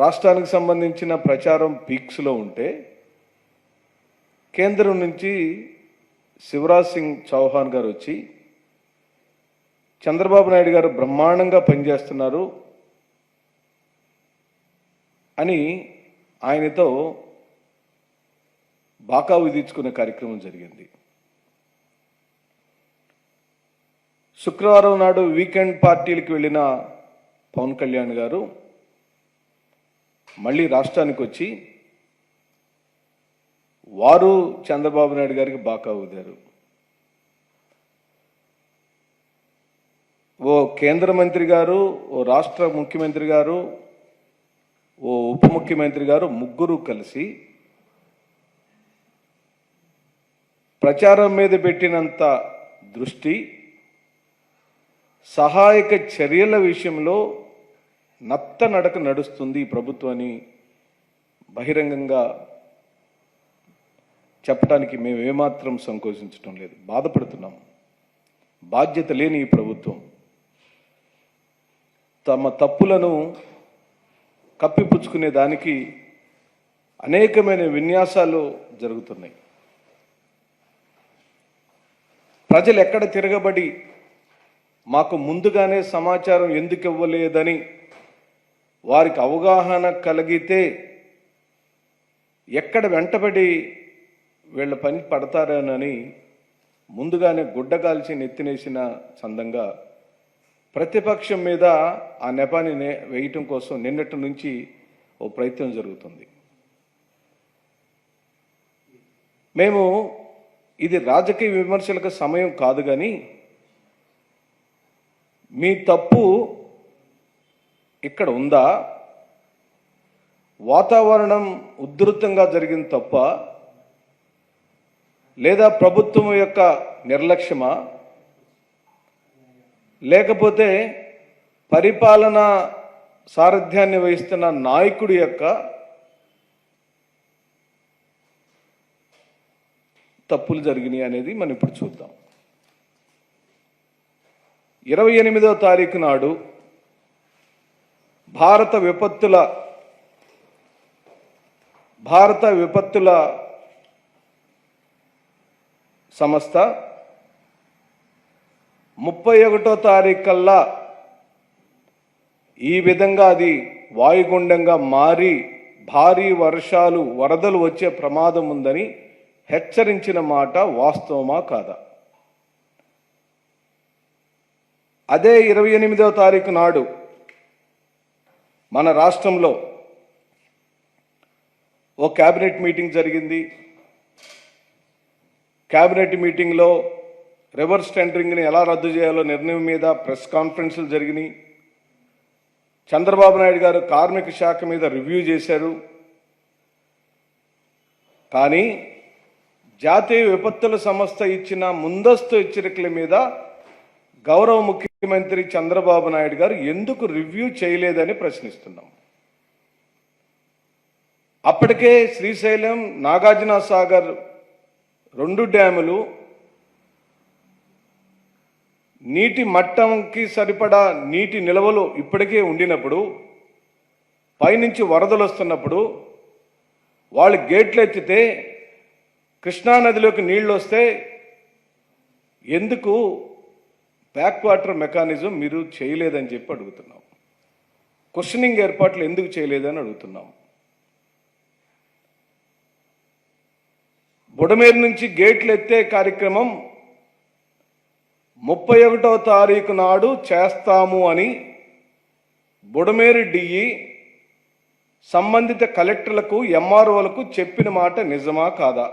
రాష్ట్రానికి సంబంధించిన ప్రచారం పీక్స్లో ఉంటే కేంద్రం నుంచి శివరాజ్ సింగ్ చౌహాన్ గారు వచ్చి చంద్రబాబు నాయుడు గారు బ్రహ్మాండంగా పనిచేస్తున్నారు అని ఆయనతో బాకా విధించుకునే కార్యక్రమం జరిగింది. శుక్రవారం నాడు వీకెండ్ పార్టీలకు వెళ్ళిన పవన్ కళ్యాణ్ గారు మళ్ళీ రాష్ట్రానికి వచ్చి వారు చంద్రబాబు నాయుడు గారికి బాకా ఊదారు. ఓ కేంద్ర మంత్రి గారు ఓ రాష్ట్ర ముఖ్యమంత్రి గారు ఓ ఉప ముఖ్యమంత్రి గారు ముగ్గురు కలిసి ప్రచారం మీద పెట్టినంత దృష్టి సహాయక చర్యల విషయంలో నత్త నడక నడుస్తుంది ఈ ప్రభుత్వాన్ని బహిరంగంగా చెప్పడానికి మేము ఏమాత్రం సంకోచించడం లేదు. బాధపడుతున్నాం. బాధ్యత లేని ఈ ప్రభుత్వం తమ తప్పులను కప్పిపుచ్చుకునే దానికి అనేకమైన విన్యాసాలు జరుగుతున్నాయి. ప్రజలు ఎక్కడ తిరగబడి మాకు ముందుగానే సమాచారం ఎందుకు ఇవ్వలేదని వారికి అవగాహన కలిగితే ఎక్కడ వెంటబడి వీళ్ళ పని పడతారనని ముందుగానే గుడ్డ కాల్చి నెత్తినేసిన చందంగా ప్రతిపక్షం మీద ఆ నెపాన్ని వేయటం కోసం నిన్నటి నుంచి ఓ ప్రయత్నం జరుగుతుంది. మేము ఇది రాజకీయ విమర్శలకు సమయం కాదు కానీ మీ తప్పు ఇక్కడ ఉందా? వాతావరణం ఉధృతంగా జరిగింది తప్ప లేదా ప్రభుత్వం యొక్క నిర్లక్ష్యమా? లేకపోతే పరిపాలన సారథ్యాన్ని వహిస్తున్న నాయకుడి యొక్క తప్పులు జరిగినాయి అనేది మనం ఇప్పుడు చూద్దాం. ఇరవై ఎనిమిదో తారీఖు నాడు భారత విపత్తుల భారత విపత్తుల సంస్థ ముప్పై ఒకటో తారీఖు కల్లా ఈ విధంగా అది వాయుగుండంగా మారి భారీ వర్షాలు వరదలు వచ్చే ప్రమాదం ఉందని హెచ్చరించిన మాట వాస్తవమా కాదా? అదే ఇరవై ఎనిమిదవ తారీఖు నాడు మన రాష్ట్రంలో ఓ క్యాబినెట్ మీటింగ్ జరిగింది. క్యాబినెట్ మీటింగ్లో రివర్స్ టెండరింగ్ని ఎలా రద్దు చేయాలో నిర్ణయం మీద ప్రెస్ కాన్ఫరెన్సులు జరిగినాయి. చంద్రబాబు నాయుడు గారు కార్మిక శాఖ మీద రివ్యూ చేశారు. కానీ జాతీయ విపత్తుల సంస్థ ఇచ్చిన ముందస్తు హెచ్చరికల మీద గౌరవ ముఖ్యమంత్రి చంద్రబాబు నాయుడు గారు ఎందుకు రివ్యూ చేయలేదని ప్రశ్నిస్తున్నాం. అప్పటికే శ్రీశైలం నాగార్జున సాగర్ రెండు డ్యాములు నీటి మట్టంకి సరిపడా నీటి నిల్వలు ఇప్పటికే ఉండినప్పుడు పైనుంచి వరదలు వస్తున్నప్పుడు వాళ్ళు గేట్లు ఎత్తితే కృష్ణానదిలోకి నీళ్ళు వస్తే ఎందుకు బ్యాక్ వాటర్ మెకానిజం మీరు చేయలేదని చెప్పి అడుగుతున్నాం. క్వశ్చనింగ్ ఏర్పాట్లు ఎందుకు చేయలేదని అడుగుతున్నాం. బుడమేరు నుంచి గేట్లు ఎత్తే కార్యక్రమం ముప్పై ఒకటో తారీఖు నాడు చేస్తాము అని బుడమేరు డిఈ సంబంధిత కలెక్టర్లకు ఎంఆర్ఓలకు చెప్పిన మాట నిజమా కాదా?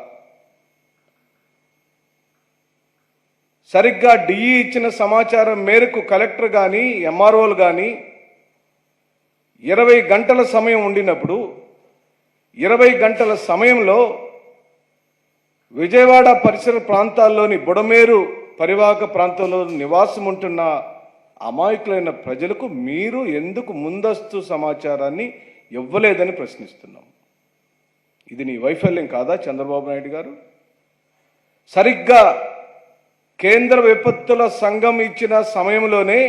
సరిగ్గా డిఈ ఇచ్చిన సమాచారం మేరకు కలెక్టర్ కానీ ఎంఆర్ఓలు కానీ ఇరవై గంటల సమయం ఉండినప్పుడు ఇరవై గంటల సమయంలో విజయవాడ పరిసర ప్రాంతాల్లోని బుడమేరు పరివాహక ప్రాంతంలో నివాసం ఉంటున్న అమాయకులైన ప్రజలకు మీరు ఎందుకు ముందస్తు సమాచారాన్ని ఇవ్వలేదని ప్రశ్నిస్తున్నాం. ఇది నీ వైఫల్యం కాదా చంద్రబాబు నాయుడు గారు? సరిగ్గా కేంద్ర విపత్తుల సంఘం ఇచ్చిన సమయంలోనే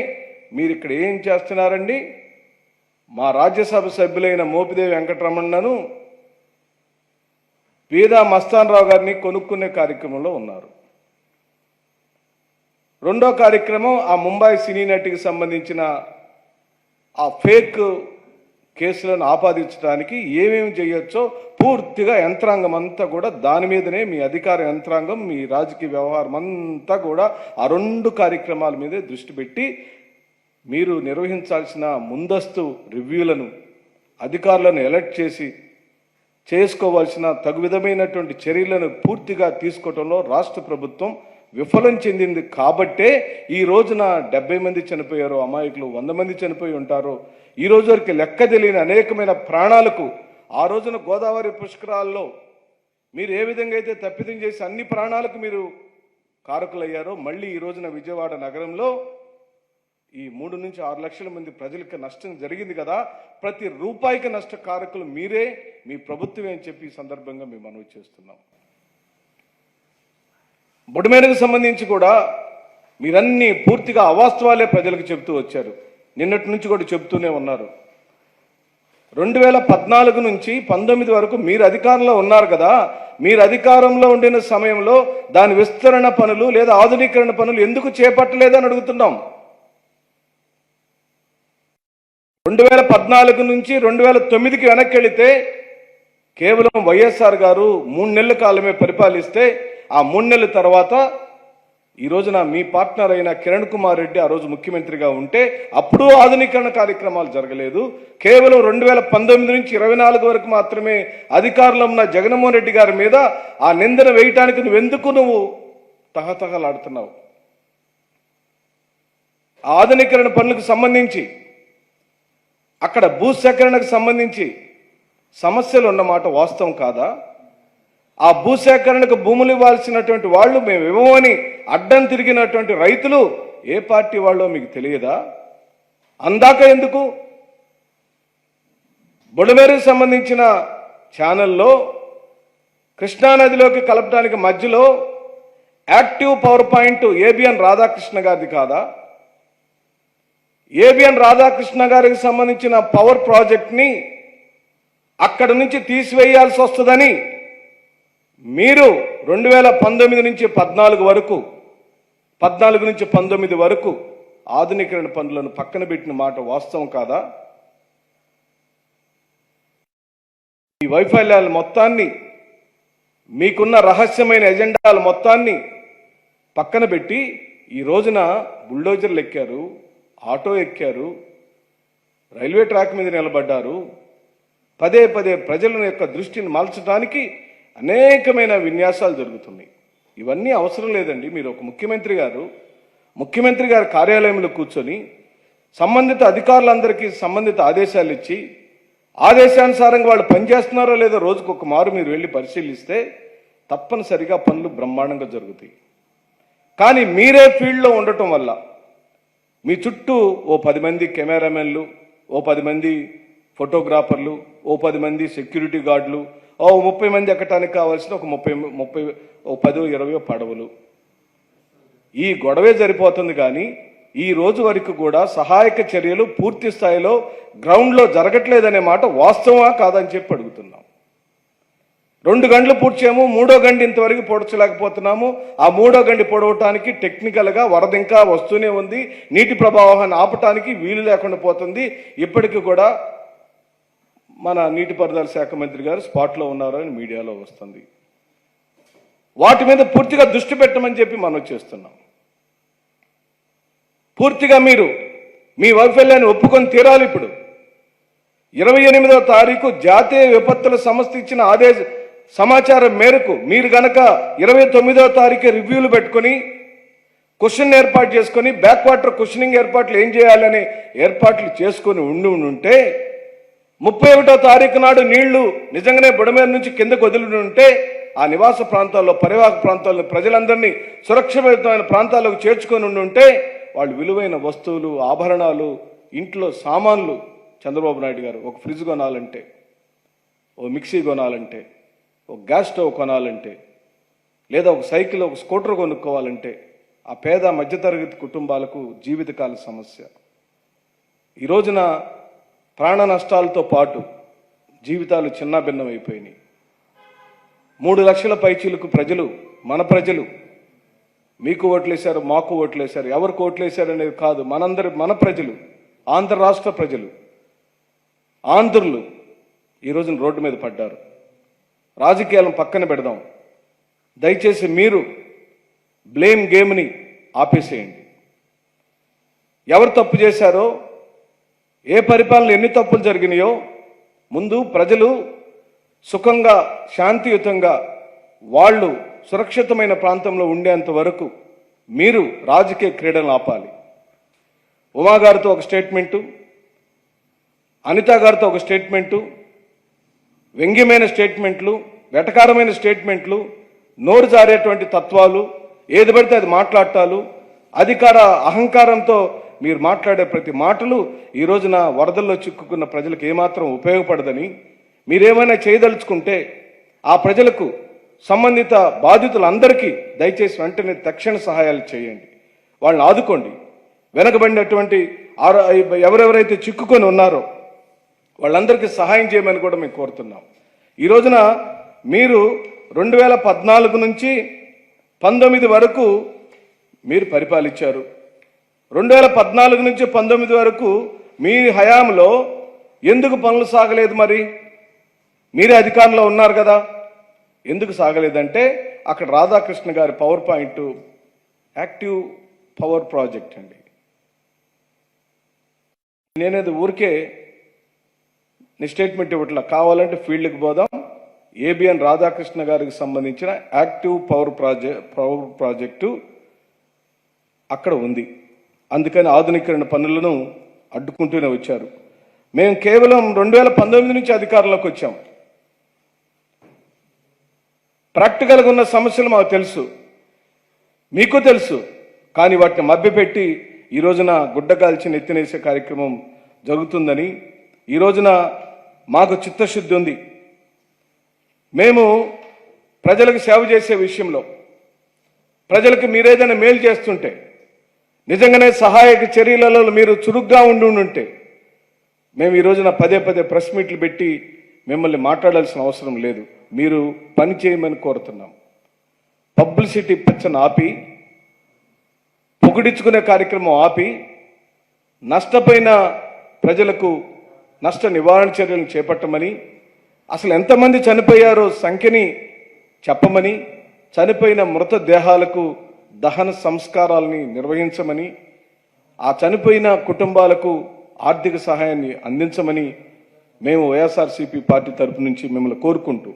మీరు ఇక్కడ ఏం చేస్తున్నారండి? మా రాజ్యసభ సభ్యులైన మోపిదేవి వెంకటరమణను పీదా మస్తాన్ రావు గారిని కొనుక్కునే కార్యక్రమంలో ఉన్నారు. రెండో కార్యక్రమం ఆ ముంబై సినీ నటికి సంబంధించిన ఆ ఫేక్ కేసులను ఆపాదించడానికి ఏమేమి చేయొచ్చో పూర్తిగా యంత్రాంగం అంతా కూడా దాని మీదనే మీ అధికార యంత్రాంగం మీ రాజకీయ వ్యవహారం అంతా కూడా ఆ రెండు కార్యక్రమాల మీదే దృష్టి పెట్టి మీరు నిర్వహించాల్సిన ముందస్తు రివ్యూలను అధికారులను ఎలర్ట్ చేసి చేసుకోవాల్సిన తగు విధమైనటువంటి చర్యలను పూర్తిగా తీసుకోవడంలో రాష్ట్ర ప్రభుత్వం విఫలం చెందింది. కాబట్టే ఈ రోజున డెబ్బై మంది చనిపోయారు అమాయకులు వంద మంది చనిపోయి ఉంటారు. ఈ రోజు వరకు లెక్క తెలియని అనేకమైన ప్రాణాలకు ఆ రోజున గోదావరి పుష్కరాల్లో మీరు ఏ విధంగా అయితే తప్పిదం చేసి అన్ని ప్రాణాలకు మీరు కారకులయ్యారో మళ్ళీ ఈ రోజున విజయవాడ నగరంలో ఈ మూడు నుంచి ఆరు లక్షల మంది ప్రజలకి నష్టం జరిగింది కదా ప్రతి రూపాయికి నష్ట కారకులు మీరే మీ ప్రభుత్వమే అని చెప్పి ఈ సందర్భంగా మేము మనవి చేస్తున్నాం. బుడమేరకు సంబంధించి కూడా మీరన్నీ పూర్తిగా అవాస్తవాలే ప్రజలకు చెబుతూ వచ్చారు. నిన్నటి నుంచి కూడా చెబుతూనే ఉన్నారు. రెండు వేల పద్నాలుగు నుంచి పంతొమ్మిది వరకు మీరు అధికారంలో ఉన్నారు కదా మీరు అధికారంలో ఉండిన సమయంలో దాని విస్తరణ పనులు లేదా ఆధునీకరణ పనులు ఎందుకు చేపట్టలేదని అడుగుతున్నాం. రెండు వేల పద్నాలుగు నుంచి రెండు వేల తొమ్మిదికి వెనక్కి వెళితే కేవలం వైఎస్ఆర్ గారు మూడు నెలల కాలమే పరిపాలిస్తే ఆ మూడు నెలల తర్వాత ఈ రోజున మీ పార్ట్నర్ అయిన కిరణ్ కుమార్ రెడ్డి ఆ రోజు ముఖ్యమంత్రిగా ఉంటే అప్పుడు ఆధునీకరణ కార్యక్రమాలు జరగలేదు. కేవలం రెండు వేల పంతొమ్మిది నుంచి ఇరవై నాలుగు వరకు మాత్రమే అధికారంలో ఉన్న జగన్మోహన్ రెడ్డి గారి మీద ఆ నిందన వేయటానికి నువ్వెందుకు నువ్వు తహతహలాడుతున్నావు? ఆధునీకరణ పనులకు సంబంధించి అక్కడ భూసేకరణకు సంబంధించి సమస్యలు ఉన్నమాట వాస్తవం కాదా? ఆ భూసేకరణకు భూములు ఇవ్వాల్సినటువంటి వాళ్ళు మేము ఇవ్వమని అడ్డం తిరిగినటువంటి రైతులు ఏ పార్టీ వాళ్ళో మీకు తెలియదా? అందాక ఎందుకు? బుడమేరుకు సంబంధించిన ఛానల్లో కృష్ణానదిలోకి కలపడానికి మధ్యలో active power point ABN Radhakrishna గారిది కాదా? ఏబిఎన్ రాధాకృష్ణ గారికి సంబంధించిన పవర్ ప్రాజెక్ట్ని అక్కడి నుంచి తీసివేయాల్సి వస్తుందని మీరు రెండు వేల పంతొమ్మిది నుంచి పద్నాలుగు వరకు పద్నాలుగు నుంచి పంతొమ్మిది వరకు ఆధునీకరణ పనులను పక్కన పెట్టిన మాట వాస్తవం కాదా? ఈ వైఫల్యాల మొత్తాన్ని మీకున్న రహస్యమైన ఎజెండాల మొత్తాన్ని పక్కన పెట్టి ఈ రోజున బుల్డోజర్లు ఎక్కారు ఆటో ఎక్కారు రైల్వే ట్రాక్ మీద నిలబడ్డారు. పదే పదే ప్రజల యొక్క దృష్టిని మలచడానికి అనేకమైన విన్యాసాలు జరుగుతున్నాయి. ఇవన్నీ అవసరం లేదండి. మీరు ఒక ముఖ్యమంత్రి గారు ముఖ్యమంత్రి గారి కార్యాలయంలో కూర్చొని సంబంధిత అధికారులందరికీ సంబంధిత ఆదేశాలు ఇచ్చి ఆదేశానుసారంగా వాళ్ళు పనిచేస్తున్నారో లేదో రోజుకు ఒక మారు మీరు వెళ్ళి పరిశీలిస్తే తప్పనిసరిగా పనులు బ్రహ్మాండంగా జరుగుతాయి. కానీ మీరే ఫీల్డ్లో ఉండటం వల్ల మీ చుట్టూ ఓ పది మంది కెమెరామెన్లు ఓ పది మంది ఫోటోగ్రాఫర్లు ఓ పది మంది సెక్యూరిటీ గార్డులు ఓ ముప్పై మంది ఎక్కటానికి కావాల్సిన ఒక ముప్పై ముప్పై ఓ పదో ఇరవయో పడవలు. ఈ గొడవే సరిపోతుంది కానీ ఈ రోజు వరకు కూడా సహాయక చర్యలు పూర్తి స్థాయిలో గ్రౌండ్లో జరగట్లేదనే మాట వాస్తవమా కాదని చెప్పి అడుగుతున్నాం. రెండు గంటలు పూడ్చాము మూడో గంట ఇంతవరకు పొడచలేకపోతున్నాము. ఆ మూడో గంట పొడవటానికి టెక్నికల్గా వరద ఇంకా వస్తూనే ఉంది. నీటి ప్రభావాన్ని ఆపటానికి వీలు లేకుండా పోతుంది. ఇప్పటికీ కూడా మన నీటిపారుదల శాఖ మంత్రి గారు స్పాట్లో ఉన్నారు అని మీడియాలో వస్తుంది. వాటి మీద పూర్తిగా దృష్టి పెట్టమని చెప్పి మనం చేస్తున్నాం. పూర్తిగా మీరు మీ వైఫల్యాన్ని ఒప్పుకొని తీరాలి ఇప్పుడు. ఇరవై ఎనిమిదవ తారీఖు జాతీయ విపత్తుల సంస్థ ఇచ్చిన ఆదేశ సమాచారం మేరకు మీరు గనక ఇరవై తొమ్మిదవ తారీఖు రివ్యూలు పెట్టుకొని క్వశ్చన్ ఏర్పాటు చేసుకొని బ్యాక్ వాటర్ క్వశ్చనింగ్ ఏర్పాట్లు ఏం చేయాలని ఏర్పాట్లు చేసుకొని ఉండి ఉంటే ముప్పై ఒకటో తారీఖు నాడు నీళ్ళు నిజంగానే బుడమేరు నుంచి కిందకు వదిలి ఉంటే ఆ నివాస ప్రాంతాల్లో పరివాహక ప్రాంతాల్లో ప్రజలందరినీ సురక్షితమైన ప్రాంతాలకు చేర్చుకొని ఉండి ఉంటే వాళ్ళు విలువైన వస్తువులు ఆభరణాలు ఇంట్లో సామాన్లు చంద్రబాబు నాయుడు గారు ఒక ఫ్రిడ్జ్ కొనాలంటే ఓ మిక్సీ కొనాలంటే ఒక గ్యాస్ స్టవ్ కొనాలంటే లేదా ఒక సైకిల్ ఒక స్కూటర్ కొనుక్కోవాలంటే ఆ పేద మధ్యతరగతి కుటుంబాలకు జీవితకాల సమస్య. ఈ రోజున ప్రాణ నష్టాలతో పాటు జీవితాలు చిన్నాభిన్నమైపోయినాయి మూడు లక్షల పైచీలకు ప్రజలు మన ప్రజలు మీకు ఓట్లేశారు మాకు ఓట్లేశారు ఎవరికి ఓట్లేశారు అనేది కాదు మనందరి మన ప్రజలు ఆంధ్ర రాష్ట్ర ప్రజలు ఆంధ్రులు ఈ రోజున రోడ్డు మీద పడ్డారు. రాజకీయాలను పక్కన పెడదాం. దయచేసి మీరు బ్లేమ్ గేమ్ని ఆపేసేయండి. ఎవరు తప్పు చేశారో ఏ పరిపాలన ఎన్ని తప్పులు జరిగినాయో ముందు ప్రజలు సుఖంగా శాంతియుతంగా వాళ్ళు సురక్షితమైన ప్రాంతంలో ఉండేంత వరకు మీరు రాజకీయ క్రీడలు ఆపాలి. ఉమా గారితో ఒక స్టేట్మెంటు అనిత గారితో ఒక స్టేట్మెంటు వ్యంగ్యమైన స్టేట్మెంట్లు వెటకారమైన స్టేట్మెంట్లు నోరు జారేటువంటి తత్వాలు ఏది పడితే అది మాట్లాడటాలు అధికార అహంకారంతో మీరు మాట్లాడే ప్రతి మాటలు ఈ రోజున వరదల్లో చిక్కుకున్న ప్రజలకు ఏమాత్రం ఉపయోగపడదని మీరేమైనా చేయదలుచుకుంటే ఆ ప్రజలకు సంబంధిత బాధితులందరికీ దయచేసి వెంటనే తక్షణ సహాయాలు చేయండి. వాళ్ళని ఆదుకోండి. వెనకబడినటువంటి ఎవరెవరైతే చిక్కుకొని ఉన్నారో వాళ్ళందరికీ సహాయం చేయమని కూడా మేము కోరుతున్నాం. ఈ రోజున మీరు రెండు వేల పద్నాలుగు నుంచి పంతొమ్మిది వరకు మీరు పరిపాలించారు. రెండు వేల పద్నాలుగు నుంచి పంతొమ్మిది వరకు మీ హయాంలో ఎందుకు పనులు సాగలేదు మరి? మీరే అధికారంలో ఉన్నారు కదా. ఎందుకు సాగలేదంటే అక్కడ రాధాకృష్ణ గారి power point active power project అండి. నేనేది ఊరికే స్టేట్మెంట్ ఇవ్వట్లా. కావాలంటే ఫీల్డ్కి పోదాం. ఏబిఎన్ రాధాకృష్ణ గారికి సంబంధించిన active power project power project అక్కడ ఉంది. అందుకని ఆధునీకరణ పనులను అడ్డుకుంటూనే వచ్చారు. మేము కేవలం రెండు వేల పంతొమ్మిది నుంచి అధికారంలోకి వచ్చాం. ప్రాక్టికల్గా ఉన్న సమస్యలు మాకు తెలుసు. మీకు తెలుసు. కానీ వాటిని మభ్యపెట్టి ఈ రోజున గుడ్డ ఎత్తినేసే కార్యక్రమం జరుగుతుందని ఈ రోజున మాకు చిత్తశుద్ధి ఉంది. మేము ప్రజలకు సేవ చేసే విషయంలో ప్రజలకు మీరేదైనా మేలు చేస్తుంటే నిజంగానే సహాయక చర్యలలో మీరు చురుగ్గా ఉండి ఉంటే మేము ఈ రోజున పదే పదే ప్రెస్ మీట్లు పెట్టి మిమ్మల్ని మాట్లాడాల్సిన అవసరం లేదు. మీరు పని చేయమని కోరుతున్నాం. పబ్లిసిటీ పిచ్చను ఆపి పొగిడించుకునే కార్యక్రమం ఆపి నష్టపోయిన ప్రజలకు నష్ట నివారణ చర్యలను చేపట్టమని అసలు ఎంతమంది చనిపోయారో సంఖ్యని చెప్పమని చనిపోయిన మృతదేహాలకు దహన సంస్కారాలని నిర్వహించమని ఆ చనిపోయిన కుటుంబాలకు ఆర్థిక సహాయాన్ని అందించమని మేము వైఎస్ఆర్సీపీ పార్టీ తరపు నుంచి మిమ్మల్ని కోరుకుంటూ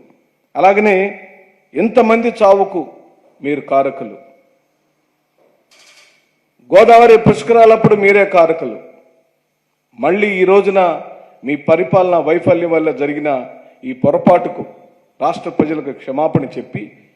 అలాగనే ఇంతమంది చావుకు మీరు కారకులు. గోదావరి పుష్కరాలప్పుడు మీరే కారకులు. మళ్ళీ ఈ రోజున మీ పరిపాలన వైఫల్యం వల్ల జరిగిన ఈ పొరపాటుకు రాష్ట్ర ప్రజలకు క్షమాపణ చెప్పి